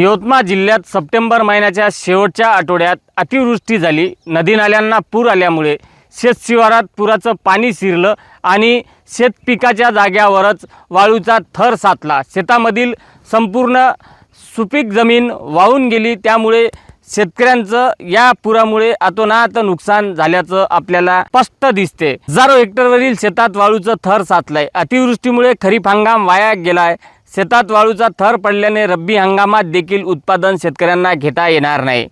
यवतमाळ जिल्ह्यात सप्टेंबर महिन्याच्या शेवटच्या आठवड्यात अतिवृष्टी झाली. नदी नाल्यांना पूर आल्यामुळे शेतशिवारात पुराचं पाणी शिरलं आणि शेतपिकाच्या जाग्यावरच वाळूचा थर साचला. शेतामधील संपूर्ण सुपीक जमीन वाहून गेली. त्यामुळे शेतकऱ्यांचं या पुरामुळे अतोनात नुकसान झाल्याचं आपल्याला स्पष्ट दिसते. हजारो हेक्टरवरील शेतात वाळूचं थर साचलंय. अतिवृष्टीमुळे खरीप हंगाम वाया गेलाय. शेतात वाळूचा थर पडल्याने रब्बी हंगामात देखील उत्पादन शेतकऱ्यांना घेता येणार नाही.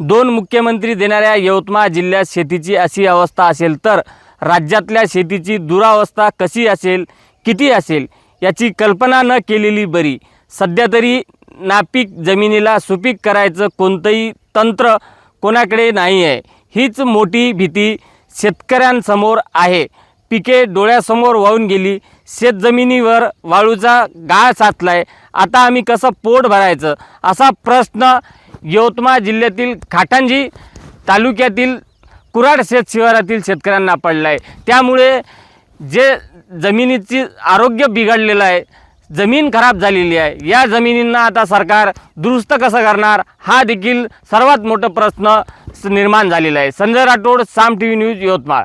दोन मुख्यमंत्री देणाऱ्या यवतमाळ जिल्ह्यात शेतीची अशी अवस्था असेल तर राज्यातल्या शेतीची दुरावस्था कशी असेल किती असेल याची कल्पना न केलेली बरी. सध्या तरी नापीक जमिनीला सुपीक करायचं कोणतंही तंत्र कोणाकडे नाही आहे हीच मोठी भीती शेतकऱ्यांसमोर आहे. पिके डोळ्यासमोर वाहून गेली. शेतजमिनीवर वाळूचा गाळ साचलाय. आता आम्ही कसं पोट भरायचं? असा प्रश्न यवतमाळ जिल्ह्यातील खाटांजी तालुक्यातील कुराड शेत शिवारातील शेतकऱ्यांना पडला आहे त्यामुळे जे जमिनीची आरोग्य बिघडलेलं आहे जमीन खराब झालेली आहे या जमिनींना आता सरकार दुरुस्त कसं करणार? हा देखील सर्वात मोठा प्रश्न स- निर्माण झालेला आहे. Sanjay Rathod Saam T V news Yavatmal.